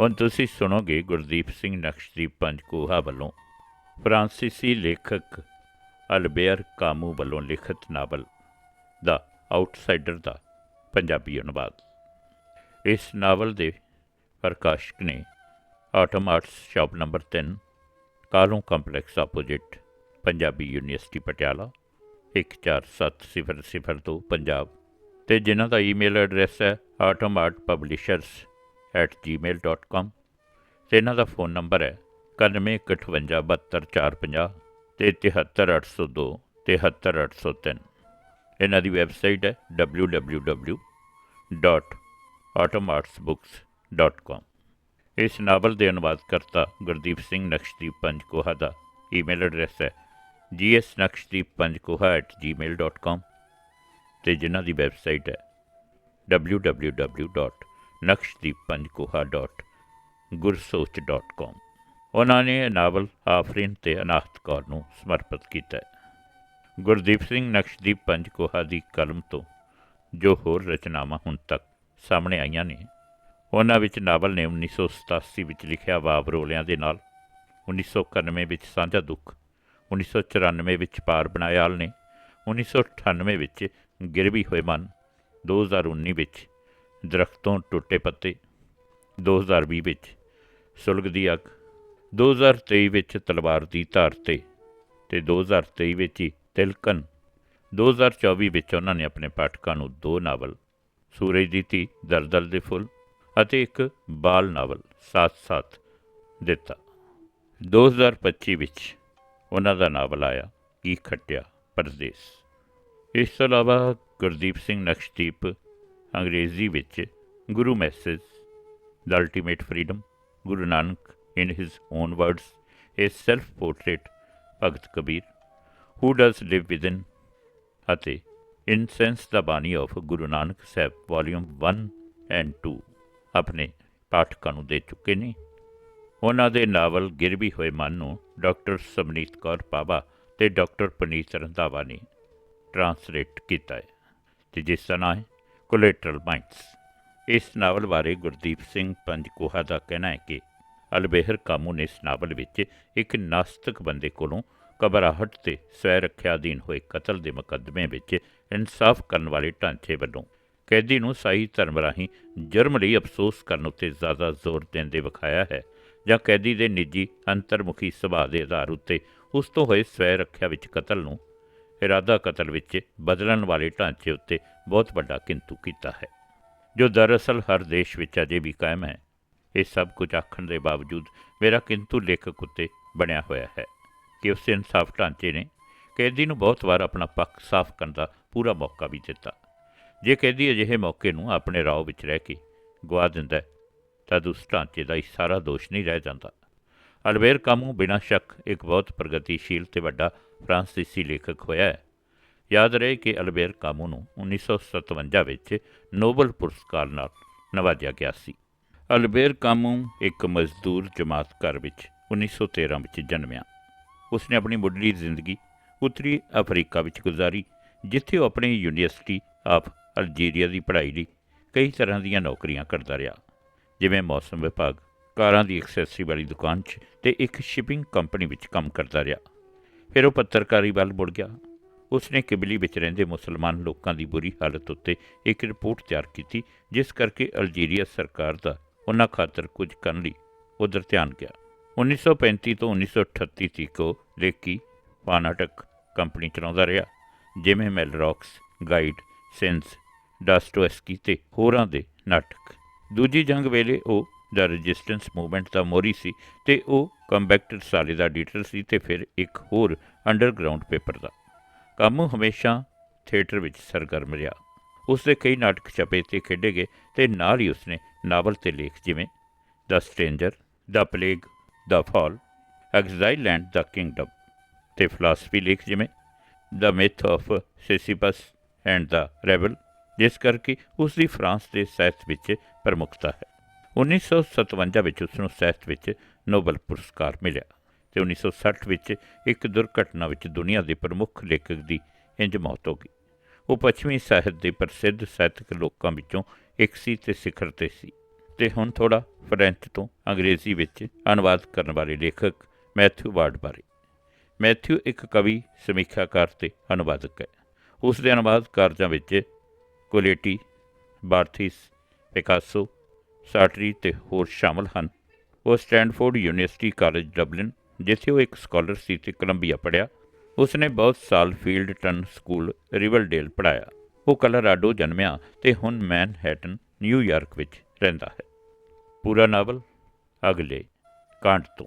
ਹੁਣ ਤੁਸੀਂ ਸੁਣੋਗੇ ਗੁਰਦੀਪ ਸਿੰਘ ਨਕਸ਼ਦੀਪ ਪੰਜਕੋਹਾ ਵੱਲੋਂ। ਫਰਾਂਸੀਸੀ ਲੇਖਕ ਅਲਬੇਅਰ ਕਾਮੂ ਵੱਲੋਂ ਲਿਖਤ ਨਾਵਲ, ਦਾ ਆਊਟਸਾਈਡਰ ਦਾ ਪੰਜਾਬੀ ਅਨੁਵਾਦ। ਇਸ ਨਾਵਲ ਦੇ ਪ੍ਰਕਾਸ਼ਕ ਨੇ autumn arts shop number 3 ਕਾਲੋਂ complex opposite Punjabi University Patiala 14700 Punjab. ਤੇ ਜਿਨ੍ਹਾਂ ਦਾ ਈਮੇਲ ਐਡਰੈਸ ਹੈ atomartpublishers@gmail.com ਤੇ ਇਹਨਾਂ ਦਾ ਫੋਨ ਨੰਬਰ ਹੈ 9158724450 ਤੇ 73802 73803 ਇਹਨਾਂ ਦੀ ਵੈਬਸਾਈਟ ਹੈ www.automartsbooks.com ਇਸ ਨਾਵਲ ਦੇ ਅਨੁਵਾਦਕਰਤਾ ਗੁਰਦੀਪ ਸਿੰਘ ਨਕਸ਼ਦੀਪ ਪੰਜਕੋਹਾ ਦਾ ਈਮੇਲ ਐਡਰੈਸ ਹੈ gsnakshdeeppanjkoha@gmail.com ਤੇ ਜਿਨ੍ਹਾਂ ਦੀ ਵੈਬਸਾਈਟ ਹੈ ਨਕਸ਼ਦੀਪ www.nakshdeeppanjkoha.gursoch.com ਉਹਨਾਂ ਨੇ ਇਹ ਨਾਵਲ ਆਫਰੀਨ ਤੇ ਅਨਾਹਤ ਕੌਰ ਨੂੰ ਸਮਰਪਿਤ ਕੀਤਾ ਹੈ। ਗੁਰਦੀਪ ਸਿੰਘ ਨਕਸ਼ਦੀਪ ਪੰਜਕੋਹਾ ਦੀ ਕਲਮ ਤੋਂ ਜੋ ਹੋਰ ਰਚਨਾਵਾਂ ਹੁਣ ਤੱਕ ਸਾਹਮਣੇ ਆਈਆਂ ਨੇ, ਉਹਨਾਂ ਵਿੱਚ ਨਾਵਲ ਨੇ 1987 ਵਿੱਚ ਲਿਖਿਆ ਵਾਵਰੋਲਿਆਂ ਦੇ ਨਾਲ 1991 ਵਿੱਚ ਸਾਂਝਾ ਦੁੱਖ 1994 ਵਿੱਚ ਪਾਰ ਬਣਾਇਆਲ ਨੇ 1998 ਵਿੱਚ ਗਿਰਵੀ ਹੋਏ ਮਨ 2019 ਵਿੱਚ ਦਰਖਤੋਂ ਟੁੱਟੇ ਪੱਤੇ 2020 ਵਿੱਚ ਸੁਲਗ ਦੀ ਅੱਗ 2023 ਵਿੱਚ ਤਲਵਾਰ ਦੀ ਧਾਰ ਤੇ ਤੇ 2023 ਵਿੱਚ ਹੀ ਤਿਲਕਨ 2024 ਵਿੱਚ ਉਹਨਾਂ ਨੇ ਆਪਣੇ ਪਾਠਕਾਂ ਨੂੰ ਦੋ ਨਾਵਲ, ਸੂਰਜ ਦੀ ਧੀ, ਦਲਦਲ ਦੇ ਫੁੱਲ ਅਤੇ ਇੱਕ ਬਾਲ ਨਾਵਲ ਸਾਥ-ਸਾਥ ਦਿੱਤਾ। 2025 ਵਿੱਚ ਉਹਨਾਂ ਦਾ ਨਾਵਲ ਆਇਆ, ਕੀ ਖੱਟਿਆ ਪਰਦੇਸ। ਇਸ ਤੋਂ ਇਲਾਵਾ ਗੁਰਦੀਪ ਸਿੰਘ ਨਕਸ਼ਦੀਪ ਅੰਗਰੇਜ਼ੀ ਵਿੱਚ Guru message the ultimate freedom Guru Nanak in his own words a self portrait Bhagat Kabir who does live within ਅਤੇ ਇਨਸੈਂਸ ਦਾ Bani of Guru Nanak Sahib volume 1 and 2 ਆਪਣੇ ਪਾਠਕਾਂ ਨੂੰ ਦੇ ਚੁੱਕੇ ਨੇ। ਉਹਨਾਂ ਦੇ ਨਾਵਲ ਗਿਰਵੀ ਹੋਏ ਮਨ ਨੂੰ ਡਾਕਟਰ ਸਮਨੀਤ ਕੌਰ ਪਾਵਾ ਤੇ ਡਾਕਟਰ ਪਨੀਤ ਰੰਧਾਵਾ ਨੇ ਟਰਾਂਸਲੇਟ ਕੀਤਾ ਹੈ। ਤੇ ਜਿਸ ਦਾ ਨਾਮ ਹੈ ਕੋਲੇਟਰਲ ਮਾਈਂਡਸ। ਇਸ ਨਾਵਲ ਬਾਰੇ ਗੁਰਦੀਪ ਸਿੰਘ ਪੰਜਕੋਹਾ ਦਾ ਕਹਿਣਾ ਹੈ ਕਿ ਅਲਬੇਹਰ ਕਾਮੂ ਨੇ ਇਸ ਨਾਵਲ ਵਿੱਚ ਇੱਕ ਨਾਸਤਿਕ ਬੰਦੇ ਕੋਲੋਂ ਘਬਰਾਹਟ ਤੇ ਸਵੈ ਰੱਖਿਆ ਅਧੀਨ ਹੋਏ ਕਤਲ ਦੇ ਮੁਕੱਦਮੇ ਵਿੱਚ ਇਨਸਾਫ ਕਰਨ ਵਾਲੇ ਢਾਂਚੇ ਵੱਲੋਂ ਕੈਦੀ ਨੂੰ ਸਾਈ ਧਰਮ ਰਾਹੀਂ ਜੁਰਮ ਲਈ ਅਫਸੋਸ ਕਰਨ ਉੱਤੇ ਜ਼ਿਆਦਾ ਜ਼ੋਰ ਦਿੰਦੇ ਵਿਖਾਇਆ ਹੈ ਜਾਂ ਕੈਦੀ ਦੇ ਨਿੱਜੀ ਅੰਤਰਮੁਖੀ ਸੁਭਾਅ ਦੇ ਆਧਾਰ ਉੱਤੇ ਉਸ ਤੋਂ ਹੋਏ ਸਵੈ ਰੱਖਿਆ ਵਿੱਚ ਕਤਲ ਨੂੰ ਇਰਾਦਾ ਕਤਲ ਵਿੱਚ ਬਦਲਣ ਵਾਲੇ ਢਾਂਚੇ ਉੱਤੇ ਬਹੁਤ ਵੱਡਾ ਕਿੰਤੂ ਕੀਤਾ ਹੈ, ਜੋ ਦਰਅਸਲ ਹਰ ਦੇਸ਼ ਵਿੱਚ ਅਜੇ ਵੀ ਕਾਇਮ ਹੈ। ਇਹ ਸਭ ਕੁਝ ਆਖਣ ਦੇ ਬਾਵਜੂਦ ਮੇਰਾ ਕਿੰਤੂ ਲੇਖਕ ਉੱਤੇ ਬਣਿਆ ਹੋਇਆ ਹੈ ਕਿ ਉਸ ਇਨਸਾਫ ਢਾਂਚੇ ਨੇ ਕੈਦੀ ਨੂੰ ਬਹੁਤ ਵਾਰ ਆਪਣਾ ਪੱਖ ਸਾਫ਼ ਕਰਨ ਦਾ ਪੂਰਾ ਮੌਕਾ ਵੀ ਦਿੱਤਾ। ਜੇ ਕੈਦੀ ਅਜਿਹੇ ਮੌਕੇ ਨੂੰ ਆਪਣੇ ਰਾਹ ਵਿੱਚ ਰਹਿ ਕੇ ਗਵਾ ਦਿੰਦਾ ਹੈ, ਤਾਂ ਉਸ ਢਾਂਚੇ ਦਾ ਹੀ ਸਾਰਾ ਦੋਸ਼ ਨਹੀਂ ਰਹਿ ਜਾਂਦਾ। ਅਲਬੇਰ ਕਾਮੂ ਬਿਨਾਂ ਸ਼ੱਕ ਇੱਕ ਬਹੁਤ ਪ੍ਰਗਤੀਸ਼ੀਲ ਤੇ ਵੱਡਾ ਫਰਾਂਸੀਸੀ ਲੇਖਕ ਹੋਇਆ ਹੈ। ਯਾਦ ਰਹੇ ਕਿ ਅਲਬੇਰ ਕਾਮੂ ਨੂੰ 1957 ਵਿੱਚ ਨੋਬਲ ਪੁਰਸਕਾਰ ਨਾਲ ਨਵਾਜਿਆ ਗਿਆ ਸੀ। ਅਲਬੇਰ ਕਾਮੂ ਇੱਕ ਮਜ਼ਦੂਰ ਜਮਾਤ ਘਰ ਵਿੱਚ 1913 ਵਿੱਚ ਜਨਮਿਆ। ਉਸਨੇ ਆਪਣੀ ਮੁੱਢਲੀ ਜ਼ਿੰਦਗੀ ਉੱਤਰੀ ਅਫਰੀਕਾ ਵਿੱਚ ਗੁਜ਼ਾਰੀ, ਜਿੱਥੇ ਉਹ ਆਪਣੀ ਯੂਨੀਵਰਸਿਟੀ ਆਫ ਅਲਜੀਰੀਆ ਦੀ ਪੜ੍ਹਾਈ ਲਈ ਕਈ ਤਰ੍ਹਾਂ ਦੀਆਂ ਨੌਕਰੀਆਂ ਕਰਦਾ ਰਿਹਾ, ਜਿਵੇਂ ਮੌਸਮ ਵਿਭਾਗ, ਕਾਰਾਂ ਦੀ ਐਕਸੈਸਰੀ ਵਾਲੀ ਦੁਕਾਨ 'ਚ ਤੇ ਇੱਕ ਸ਼ਿਪਿੰਗ ਕੰਪਨੀ ਵਿੱਚ ਕੰਮ ਕਰਦਾ ਰਿਹਾ। ਫਿਰ ਉਹ ਪੱਤਰਕਾਰੀ ਵੱਲ ਮੁੜ ਗਿਆ ਉਸ ਨੇ ਕਿਬਲੀ ਵਿੱਚ ਰਹਿੰਦੇ ਮੁਸਲਮਾਨ ਲੋਕਾਂ ਦੀ ਬੁਰੀ ਹਾਲਤ ਉੱਤੇ ਇੱਕ ਰਿਪੋਰਟ ਤਿਆਰ ਕੀਤੀ, ਜਿਸ ਕਰਕੇ ਅਲਜੀਰੀਆ ਸਰਕਾਰ ਦਾ ਉਹਨਾਂ ਖਾਤਰ ਕੁਝ ਕਰਨ ਲਈ ਉਧਰ ਧਿਆਨ ਗਿਆ। 1935 ਤੋਂ 1938 ਤੱਕ ਉਹ ਲੇਕੀ ਪਾਨਾਟਕ ਕੰਪਨੀ ਚਲਾਉਂਦਾ ਰਿਹਾ, ਜਿਵੇਂ ਮੈਲਰੌਕਸ, ਗਾਈਡ ਸੈਂਸ ਡਾਸਟੋਐਸਕੀ ਤੇ ਹੋਰਾਂ ਦੇ ਨਾਟਕ। ਦੂਜੀ ਜੰਗ ਵੇਲੇ ਉਹ ਦਾ ਰੈਜ਼ਿਸਟੈਂਸ ਮੂਵਮੈਂਟ ਦਾ ਮੋਰੀ ਸੀ ਤੇ ਉਹ ਕੰਬੈਕਟ ਸਾਲੇ ਦਾ ਐਡੀਟਰ ਸੀ ਤੇ ਫਿਰ ਇੱਕ ਹੋਰ ਅੰਡਰਗਰਾਉਂਡ ਪੇਪਰ ਦਾ। ਕੰਮ ਹਮੇਸ਼ਾ ਥੀਏਟਰ ਵਿੱਚ ਸਰਗਰਮ ਰਿਹਾ। ਉਸ ਦੇ ਕਈ ਨਾਟਕ ਛਪੇ ਤੇ ਖੇਡੇ ਗਏ ਤੇ ਨਾਲ ਹੀ ਉਸਨੇ ਨਾਵਲ ਤੇ ਲੇਖ ਜਿਵੇਂ the stranger, the plague, the fall exile and the kingdom ਤੇ ਫਿਲਾਸਫੀ ਲੇਖ ਜਿਵੇਂ the myth of Sisyphus and the rebel ਜਿਸ ਕਰਕੇ ਉਸ ਦੀ ਫਰਾਂਸ ਦੇ ਸਾਹਿਤ ਵਿੱਚ ਪ੍ਰਮੁੱਖਤਾ ਹੈ। 1957 ਵਿੱਚ ਉਸ ਨੂੰ ਸਾਹਿਤ ਵਿੱਚ ਨੋਬਲ ਪੁਰਸਕਾਰ ਮਿਲਿਆ। ਤੇ 1960 ਵਿੱਚ ਇੱਕ ਦੁਰਘਟਨਾ ਵਿੱਚ ਦੁਨੀਆ ਦੇ ਪ੍ਰਮੁੱਖ ਲੇਖਕ ਦੀ ਇੰਜ ਮੌਤ ਹੋ ਗਈ। ਉਹ ਪੱਛਮੀ ਸਾਹਿਤ ਦੇ ਪ੍ਰਸਿੱਧ ਸਾਹਿਤਕ ਲੋਕਾਂ ਵਿੱਚੋਂ ਇੱਕ ਸੀ ਤੇ ਸਿਖਰ ਤੇ ਸੀ। ਤੇ ਹੁਣ ਥੋੜਾ ਫ੍ਰੈਂਚ ਤੋਂ ਅੰਗਰੇਜ਼ੀ ਵਿੱਚ ਅਨੁਵਾਦ ਕਰਨ ਵਾਲੇ ਲੇਖਕ ਮੈਥਿਊ ਵਾਰਡ ਬਾਰੇ। ਮੈਥਿਊ ਇੱਕ ਕਵੀ ਸਮੀਖਿਆਕਾਰ ਤੇ ਅਨੁਵਾਦਕ ਹੈ। ਉਸ ਦੇ ਅਨੁਵਾਦ ਕਾਰਜਾਂ ਵਿੱਚ ਕੋਲੇਟੀ, ਬਾਰਥੀਸ, ਪਿਕਾਸੋ, ਸਾਟਰੀ ਤੇ ਹੋਰ ਸ਼ਾਮਲ ਹਨ। ਉਹ ਸਟੈਂਡਫੋਰਡ ਯੂਨੀਵਰਸਿਟੀ ਕਾਲਜ ਡਬਲਿਨ ਜਿੱਥੇ ਉਹ ਇੱਕ ਸਕਾਲਰ ਸੀ ਤੇ ਕੋਲੰਬੀਆ ਪੜ੍ਹਿਆ, ਉਸਨੇ ਬਹੁਤ ਸਾਲ ਫੀਲਡ ਟਨ ਸਕੂਲ ਰਿਵਲਡੇਲ ਪੜ੍ਹਾਇਆ। ਉਹ ਕਲੋਰਾਡੋ ਜਨਮਿਆ ਤੇ ਹੁਣ ਮੈਨਹੈਟਨ ਨਿਊਯਾਰਕ ਵਿੱਚ ਰਹਿੰਦਾ ਹੈ। ਪੂਰਾ ਨਾਵਲ ਅਗਲੇ ਕਾਂਡ ਤੋਂ।